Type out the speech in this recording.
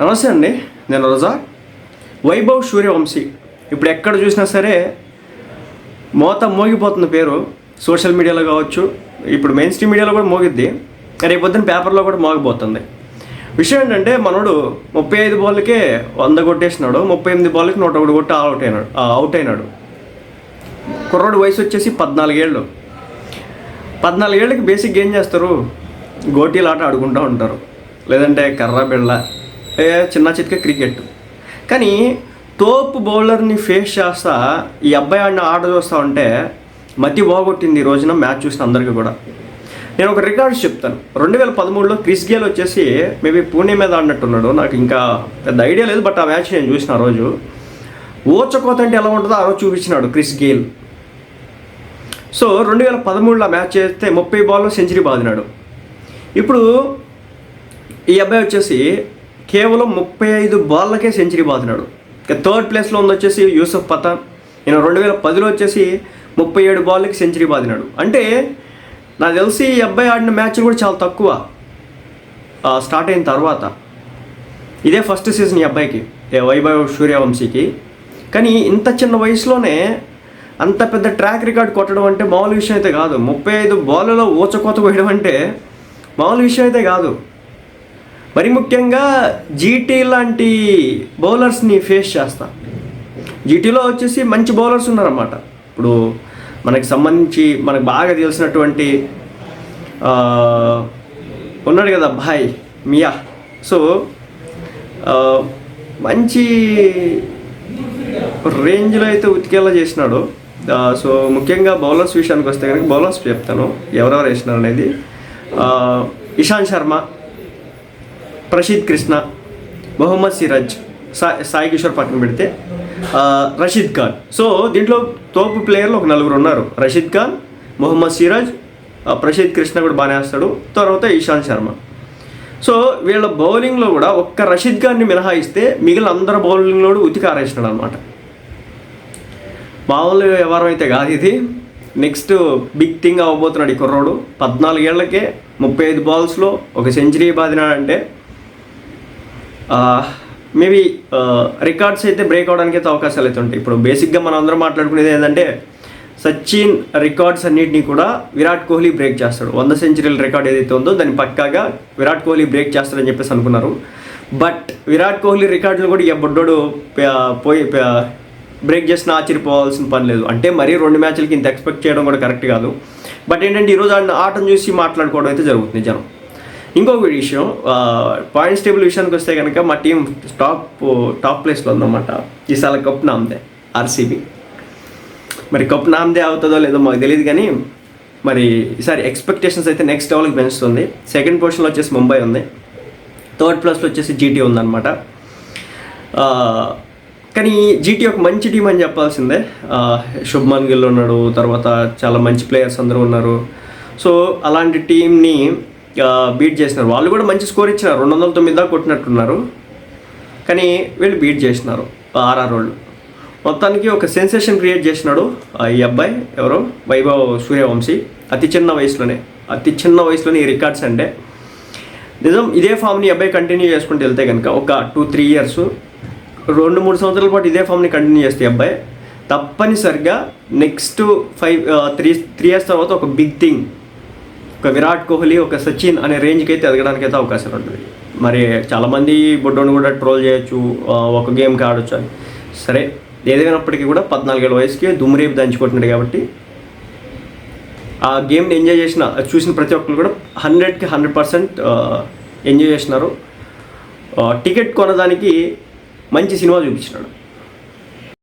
నమస్తే అండి నేను రోజా. వైభవ్ సూర్యవంశీ. ఇప్పుడు ఎక్కడ చూసినా సరే మోత మోగిపోతున్న పేరు సోషల్ మీడియాలో కావచ్చు ఇప్పుడు మెయిన్ స్ట్రీమ్ మీడియాలో కూడా మోగిద్ది. రేపు పేపర్లో కూడా మోగిపోతుంది. విషయం ఏంటంటే మనోడు ముప్పై ఐదు బాల్కే వంద కొట్టేసినాడు ముప్పై ఎనిమిది బాల్కి నూట ఒకటి కొట్టి అవుట్ అయినాడు అవుట్ అయినాడు. కుర్రోడు వయసు వచ్చేసి పద్నాలుగేళ్ళు పద్నాలుగేళ్ళకి బేసిక్ ఏం చేస్తారు? గోటీలాట ఆడుకుంటూ ఉంటారు. లేదంటే కర్ర బిళ్ళ. చిన్న చిత్క క్రికెట్. కానీ తోపు బౌలర్ని ఫేస్ చేస్తా ఈ అబ్బాయి ఆడిన ఆట చూస్తూ ఉంటే మతి బాగొట్టింది ఈ రోజున మ్యాచ్ చూసిన అందరికీ కూడా. నేను ఒక రికార్డ్స్ చెప్తాను. రెండు వేల పదమూడులో క్రిస్ గేల్ వచ్చేసి మేబీ పూణే మీద ఆడినట్టున్నాడు. నాకు ఇంకా పెద్ద ఐడియా లేదు బట్ ఆ మ్యాచ్ నేను చూసిన ఆ రోజు. ఓచకోత అంటే ఎలా ఉంటుందో ఆ రోజు చూపించినాడు క్రిస్ గేల్. సో రెండు వేల పదమూడులో మ్యాచ్ చేస్తే ముప్పై బాల్లో సెంచరీ బాదినాడు. ఇప్పుడు ఈ అబ్బాయి వచ్చేసి కేవలం ముప్పై ఐదు బాళ్ళకే సెంచరీ బాదినాడు ఇక థర్డ్ ప్లేస్లో ఉంది వచ్చేసి యూసఫ్ పఠాన్ ఈయన రెండు వేల పదిలో వచ్చేసి ముప్పై ఏడు బాళ్ళకి సెంచరీ బాదినాడు అంటే నాకు తెలిసి ఈ అబ్బాయి ఆడిన మ్యాచ్ కూడా చాలా తక్కువ స్టార్ట్ అయిన తర్వాత. ఇదే ఫస్ట్ సీజన్ ఈ అబ్బాయికి ఏ వైభవ్ సూర్యవంశీకి. కానీ ఇంత చిన్న వయసులోనే అంత పెద్ద ట్రాక్ రికార్డ్ కొట్టడం అంటే మామూలు విషయం అయితే కాదు. ముప్పై ఐదు బాల్లో ఊచకోత వేయడం అంటే మామూలు విషయం అయితే కాదు. మరి ముఖ్యంగా జీటీ లాంటి బౌలర్స్ని ఫేస్ చేస్తా. జీటీలో వచ్చేసి మంచి బౌలర్స్ ఉన్నారన్నమాట. ఇప్పుడు మనకి సంబంధించి మనకు బాగా తెలిసినటువంటి ఉన్నాడు కదా భాయ్ మియా. సో మంచి రేంజ్లో అయితే ఉతికేలా చేసినాడు. సో ముఖ్యంగా బౌలర్స్ విషయానికి వస్తే కనుక బౌలర్స్ చెప్తాను. ఎవరెవరు వేసినారు అనేది ఇషాంత్ శర్మ ప్రషీద్ కృష్ణ మొహమ్మద్ సిరాజ్ సాయి సాయి కిషోర్ పక్కన పెడితే రషీద్ ఖాన్. సో దీంట్లో తోపు ప్లేయర్లు ఒక నలుగురు ఉన్నారు. రషీద్ ఖాన్ మొహమ్మద్ సిరాజ్ ప్రషీద్ కృష్ణ కూడా బాగానే వేస్తాడు. తర్వాత ఇషాంత్ శర్మ. సో వీళ్ళ బౌలింగ్లో కూడా ఒక్క రషీద్ ఖాన్ని మినహాయిస్తే మిగిలిన అందరు బౌలింగ్లో కూడా ఉతికి ఆరేసినాడు అనమాట మామూలు వ్యవహారం అయితే కాదు ఇది. నెక్స్ట్ బిగ్ థింగ్ అవ్వబోతున్నాడు ఈ కుర్రోడు. పద్నాలుగేళ్ళకే ముప్పై ఐదు బాల్స్లో ఒక సెంచరీ బాదినాడంటే మేబీ రికార్డ్స్ అయితే బ్రేక్ అవడానికి అయితే అవకాశాలు అయితే ఉంటాయి. ఇప్పుడు బేసిక్గా మనం అందరం మాట్లాడుకునేది ఏంటంటే సచిన్ రికార్డ్స్ అన్నింటినీ కూడా విరాట్ కోహ్లీ బ్రేక్ చేస్తాడు. వంద సెంచరీల రికార్డ్ ఏదైతే ఉందో దాన్ని పక్కాగా విరాట్ కోహ్లీ బ్రేక్ చేస్తాడని చెప్పేసి అనుకున్నారు. బట్ విరాట్ కోహ్లీ రికార్డులు కూడా ఈ బొడ్డోడు పోయి బ్రేక్ చేసిన ఆశ్చర్యపోవాల్సిన పని లేదు. అంటే మరీ రెండు మ్యాచ్లకి ఇంత ఎక్స్పెక్ట్ చేయడం కూడా కరెక్ట్ కాదు. బట్ ఏంటంటే ఈరోజు ఆడిన ఆటను చూసి మాట్లాడుకోవడం అయితే జరుగుతుంది జనం. ఇంకొక విషయం పాయింట్స్ టేబుల్ విషయానికి వస్తే కనుక మా టీం టాప్ టాప్ ప్లేస్లో ఉందన్నమాట. ఈసారి కప్ నామ్దే ఆర్సీబీ మరి కప్ నామ్దే అవుతుందో లేదో మాకు తెలియదు కానీ మరి ఈసారి ఎక్స్పెక్టేషన్స్ అయితే నెక్స్ట్ లెవెల్కి పెంచుతుంది. సెకండ్ పొజిషన్లో వచ్చేసి ముంబై ఉంది. థర్డ్ ప్లస్లో వచ్చేసి జీటీ ఉందన్నమాట. కానీ జీటీ ఒక మంచి టీం అని చెప్పాల్సిందే. శుభ్మన్ గిల్ ఉన్నాడు తర్వాత చాలా మంచి ప్లేయర్స్ అందరూ ఉన్నారు. సో అలాంటి టీంని బీట్ చేసినారు. వాళ్ళు కూడా మంచి స్కోర్ ఇచ్చినారు. రెండు వందల తొమ్మిది దాకా కొట్టినట్టున్నారు. కానీ వీళ్ళు బీట్ చేసినారు. ఆర్ఆర్ వాళ్ళు. మొత్తానికి ఒక సెన్సేషన్ క్రియేట్ చేసినాడు ఈ అబ్బాయి. ఎవరో? వైభవ్ సూర్యవంశీ. అతి చిన్న వయసులోనే. అతి చిన్న వయసులోనే ఈ రికార్డ్స్ అంటే. నిజం ఇదే ఫామ్ని అబ్బాయి కంటిన్యూ చేసుకుంటూ వెళ్తే కనుక ఒక టూ త్రీ ఇయర్స్ రెండు మూడు సంవత్సరాల పాటు ఇదే ఫామ్ని కంటిన్యూ చేస్తే అబ్బాయి తప్పనిసరిగా next five three three years తర్వాత ఒక బిగ్ థింగ్ ఒక విరాట్ కోహ్లీ ఒక సచిన్ అనే రేంజ్కి అయితే ఎదగడానికి అయితే అవకాశం ఉంటుంది. మరి చాలామంది బుడ్డోని కూడా ట్రోల్ చేయొచ్చు ఒక గేమ్కి ఆడొచ్చు అని. సరే ఏదైనప్పటికీ కూడా పద్నాలుగేళ్ళ వయసుకి దుమ్రేపు దంచుకుంటున్నాడు కాబట్టి ఆ గేమ్ని ఎంజాయ్ చేసిన చూసిన ప్రతి ఒక్కరు కూడా హండ్రెడ్కి హండ్రెడ్ పర్సెంట్ ఎంజాయ్ చేసినారు. టికెట్ కొనడానికి మంచి సినిమా చూపించినాడు.